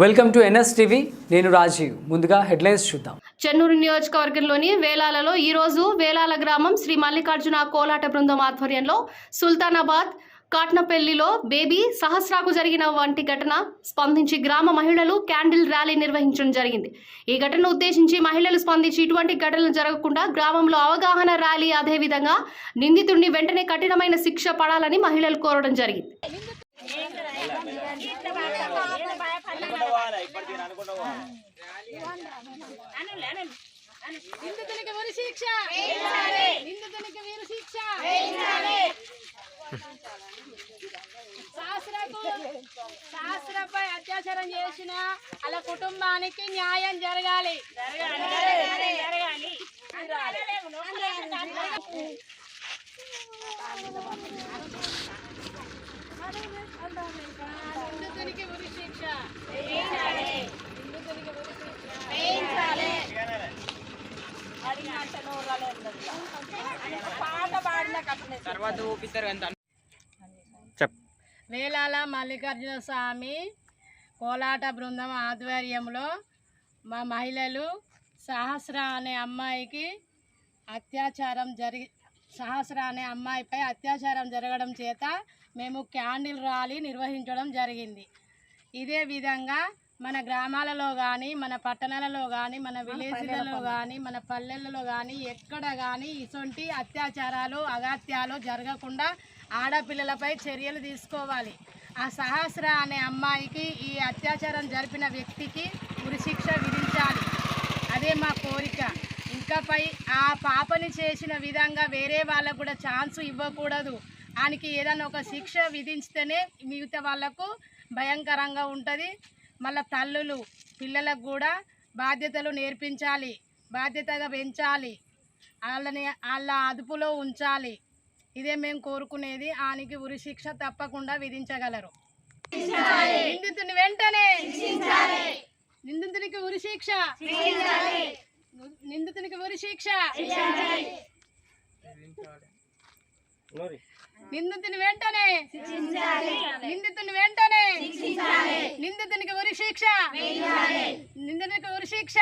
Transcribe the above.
Welcome to NS TV. నేను రాజీవ్. ముందుగా headlines చూద్దాం. చెన్నూరు నియోజకవర్గంలోని వేలాలలో ఈ రోజు వేలాల గ్రామం శ్రీ మల్లికార్జున కోలాట బృందం ఆధ్వర్యంలో సుల్తానాబాద్ కాట్నపల్లిలో బేబీ సహస్రాకు జరిగిన వంటి ఘటన స్పందించి గ్రామ మహిళలు క్యాండిల్ ర్యాలీ నిర్వహించడం జరిగింది. ఈ ఘటనను ఉద్దేశించి మహిళలు స్పందించి ఇటువంటి ఘటనలు జరగకుండా గ్రామంలో అవగాహన ర్యాలీ అదేవిధంగా నిందితుడిని వెంటనే కఠినమైన శిక్ష పడాలని మహిళలు కోరడం జరిగింది. నిందితునికి ఉరి శిక్ష నిందితునికి వీరు శిక్ష శాస్త్రకు శాస్త్రపై అత్యాచారం చేసిన అలా కుటుంబానికి న్యాయం జరగాలి జరగాలి ఉరి శిక్ష నిందితునికి ఉరి శిక్ష వేలాల మల్లికార్జున స్వామి కోలాట బృందం ఆధ్వర్యంలో మా మహిళలు సహస్ర అనే అమ్మాయికి అత్యాచారం జరిగి సహస్ర అనే అమ్మాయిపై అత్యాచారం జరగడం చేత మేము క్యాండిల్ ర్యాలీ నిర్వహించడం జరిగింది. ఇదే విధంగా మన గ్రామాలలో కానీ మన పట్టణాలలో కానీ మన విలేజ్లలో కానీ మన పల్లెలలో కానీ ఎక్కడ కానీ ఇటువంటి అత్యాచారాలు అగాత్యాలు జరగకుండా ఆడపిల్లలపై చర్యలు తీసుకోవాలి. ఆ సహస్ర అనే అమ్మాయికి ఈ అత్యాచారం జరిపిన వ్యక్తికి ఉరిశిక్ష విధించాలి. అదే మా కోరిక. ఇంకాపై ఆ పాపని చేసిన విధంగా వేరే వాళ్ళకు కూడా ఛాన్స్ ఇవ్వకూడదు. ఆయనకి ఏదైనా ఒక శిక్ష విధించితేనే మిగతా వాళ్ళకు భయంకరంగా ఉంటుంది. మళ్ళీ తల్లులు పిల్లలకు కూడా బాధ్యతలు నేర్పించాలి బాధ్యతగా పెంచాలి వాళ్ళని వాళ్ళ అదుపులో ఉంచాలి. ఇదే మేము కోరుకునేది. ఆయనకి ఉరి శిక్ష తప్పకుండా విధించగలరు. నిందితుని వెంటనే నిందితునికి ఉరి శిక్ష. నిందితునికి ఉరి శిక్ష. నిందితుని వెంటనే నిందితుని వెంటనే నిందితునికి ఉరి శిక్ష. నిందితునికి ఉరి శిక్ష.